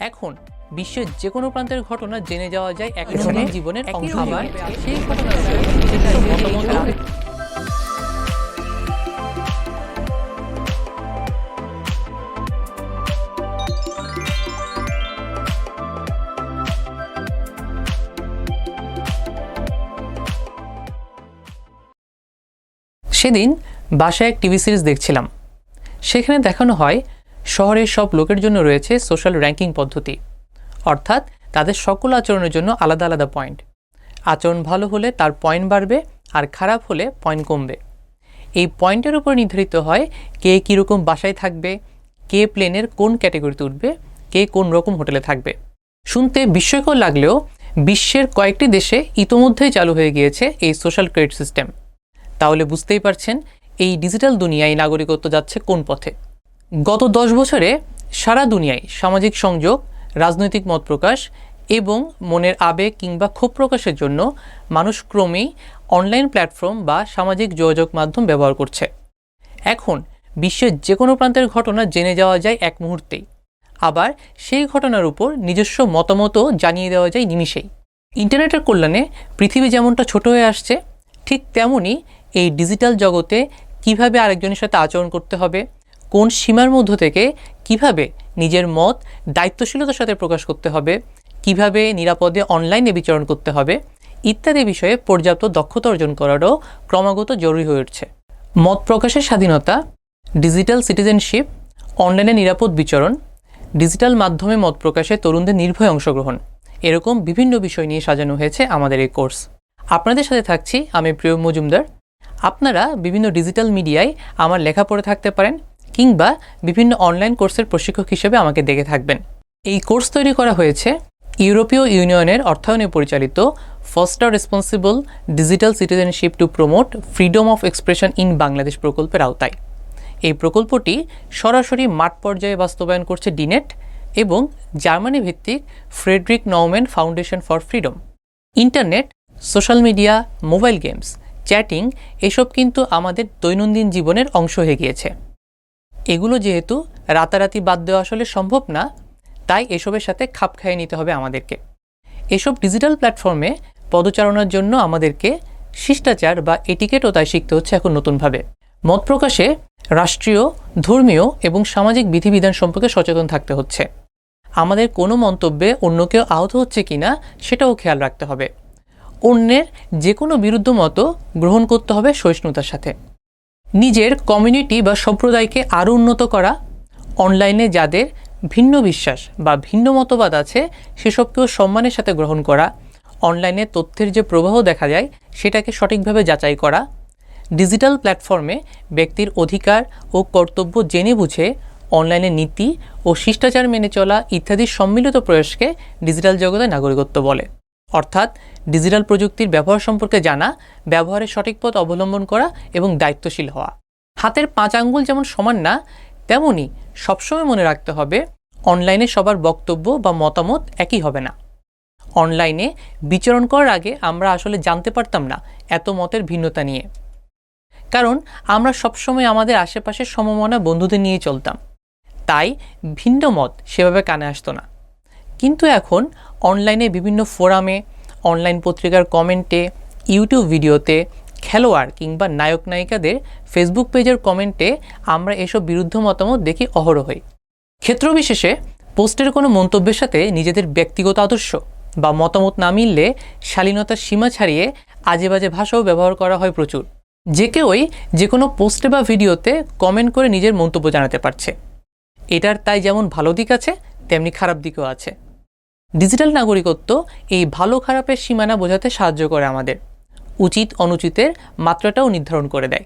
এখন বিশ্বের যে কোনো প্রান্তের ঘটনা জেনে যাওয়া যায় এক রকমের জীবনের অংশ। আবার সেই সেদিন বাসায় এক টিভি সিরিজ দেখছিলাম। সেখানে দেখানো হয় শহরের সব লোকের জন্য রয়েছে সোশ্যাল র্যাঙ্কিং পদ্ধতি। অর্থাৎ তাদের সকল আচরণের জন্য আলাদা আলাদা পয়েন্ট আচরণ ভালো হলে তার পয়েন্ট বাড়বে, আর খারাপ হলে পয়েন্ট কমবে। এই পয়েন্টের উপর নির্ধারিত হয় কে কীরকম বাসায় থাকবে, কে প্লেনের কোন ক্যাটাগরিতে উঠবে, কে কোন রকম হোটেলে থাকবে। শুনতে বিস্ময়কর লাগলেও বিশ্বের কয়েকটি দেশে ইতোমধ্যেই চালু হয়ে গিয়েছে এই সোশ্যাল ক্রেডিট সিস্টেম তাহলে বুঝতেই পারছেন এই ডিজিটাল দুনিয়ায় নাগরিকত্ব যাচ্ছে কোন পথে। গত দশ বছরে সারা দুনিয়ায় সামাজিক সংযোগ, রাজনৈতিক মত প্রকাশ এবং মনের আবেগ কিংবা ক্ষোভ প্রকাশের জন্য মানুষ ক্রমেই অনলাইন প্ল্যাটফর্ম বা সামাজিক যোগাযোগ মাধ্যম ব্যবহার করছে। এখন বিশ্বের যে কোনো প্রান্তের ঘটনা জেনে যাওয়া যায় এক মুহূর্তেই। আবার সেই ঘটনার উপর নিজস্ব মতামতও জানিয়ে দেওয়া যায় নিমিষেই। ইন্টারনেটের কল্যাণে পৃথিবী যেমনটা ছোট হয়ে আসছে, ঠিক তেমনই এই ডিজিটাল জগতে কীভাবে আরেকজনের সাথে আচরণ করতে হবে কোন সীমার মধ্য থেকে কীভাবে নিজের মত দায়িত্বশীলতার সাথে প্রকাশ করতে হবে, কীভাবে নিরাপদে অনলাইনে বিচরণ করতে হবে, ইত্যাদি বিষয়ে পর্যাপ্ত দক্ষতা অর্জন করারও ক্রমাগত জরুরি হয়ে উঠছে। মত প্রকাশের স্বাধীনতা ডিজিটাল সিটিজেনশিপ অনলাইনে নিরাপদ বিচরণ ডিজিটাল মাধ্যমে মত প্রকাশে তরুণদের নির্ভয় অংশগ্রহণ, এরকম বিভিন্ন বিষয় নিয়ে সাজানো হয়েছে আমাদের এই কোর্স। আপনাদের সাথে থাকছি আমি প্রিয় মজুমদার। আপনারা বিভিন্ন ডিজিটাল মিডিয়ায় আমার লেখা পড়ে থাকতে পারেন কিংবা বিভিন্ন অনলাইন কোর্সের প্রশিক্ষক হিসেবে আমাকে দেখে থাকবেন। এই কোর্স তৈরি করা হয়েছে ইউরোপীয় ইউনিয়নের অর্থায়নে পরিচালিত foster responsible digital citizenship to promote freedom of expression in Bangladesh প্রকল্পের আওতায়। এই প্রকল্পটি সরাসরি মাঠ পর্যায়ে বাস্তবায়ন করছে ডিনেট এবং জার্মানি ভিত্তিক Friedrich Naumann foundation for freedom internet social media mobile games chatting এসব কিন্তু আমাদের দৈনন্দিন জীবনের অংশ হয়ে গিয়েছে। এগুলো যেহেতু রাতারাতি বাদ দেওয়া আসলে সম্ভব না, তাই এসবের সাথে খাপ খাইয়ে নিতে হবে আমাদেরকে। এসব ডিজিটাল প্ল্যাটফর্মে পদচারণার জন্য আমাদেরকে শিষ্টাচার বা এটিকেটও তাই শিখতে হচ্ছে এখন নতুনভাবে। মত প্রকাশে রাষ্ট্রীয়, ধর্মীয় এবং সামাজিক বিধিবিধান সম্পর্কে সচেতন থাকতে হচ্ছে। আমাদের কোনো মন্তব্যে অন্য কেউ আহত হচ্ছে কিনা সেটাও খেয়াল রাখতে হবে। অন্যের যে কোনো বিরুদ্ধ মতো গ্রহণ করতে হবে সহিষ্ণুতার সাথে। নিজের কমিউনিটি বা সম্প্রদায়কে আরও উন্নত করা অনলাইনে যাদের ভিন্ন বিশ্বাস বা ভিন্ন মতবাদ আছে, সেসবকেও সম্মানের সাথে গ্রহণ করা অনলাইনে তথ্যের যে প্রবাহ দেখা যায়, সেটাকে সঠিকভাবে যাচাই করা ডিজিটাল প্ল্যাটফর্মে ব্যক্তির অধিকার ও কর্তব্য জেনে বুঝে অনলাইনে নীতি ও শিষ্টাচার মেনে চলা ইত্যাদি সম্মিলিত প্রয়াসকে ডিজিটাল জগতে নাগরিকত্ব বলে। অর্থাৎ ডিজিটাল প্রযুক্তির ব্যবহার সম্পর্কে জানা, ব্যবহারের সঠিক পথ অবলম্বন করা এবং দায়িত্বশীল হওয়া। হাতের পাঁচ আঙ্গুল যেমন সমান না তেমনই সবসময় মনে রাখতে হবে অনলাইনে সবার বক্তব্য বা মতামত একই হবে না। অনলাইনে বিচরণ করার আগে আমরা আসলে জানতে পারতাম না এত মতের ভিন্নতা নিয়ে। কারণ আমরা সবসময় আমাদের আশেপাশের সমমনা বন্ধুদের নিয়ে চলতাম। তাই ভিন্ন মত সেভাবে কানে আসতো না। কিন্তু এখন অনলাইনে বিভিন্ন ফোরামে অনলাইন পত্রিকার কমেন্টে ইউটিউব ভিডিওতে খেলোয়াড় কিংবা নায়ক নায়িকাদের ফেসবুক পেজের কমেন্টে আমরা এসব বিরুদ্ধ মতামত দেখি অহরহই ক্ষেত্রবিশেষে পোস্টের কোনো মন্তব্যের সাথে নিজেদের ব্যক্তিগত আদর্শ বা মতামত না মিললে শালীনতার সীমা ছাড়িয়ে আজে বাজে ভাষাও ব্যবহার করা হয় প্রচুর। যে কেউই যে কোনো পোস্টে বা ভিডিওতে কমেন্ট করে নিজের মন্তব্য জানাতে পারছে। এটার তাই যেমন ভালো দিক আছে, তেমনি খারাপ দিকও আছে। ডিজিটাল নাগরিকত্ব এই ভালো খারাপের সীমানা বোঝাতে সাহায্য করে আমাদের। উচিত অনুচিতের মাত্রাটাও নির্ধারণ করে দেয়।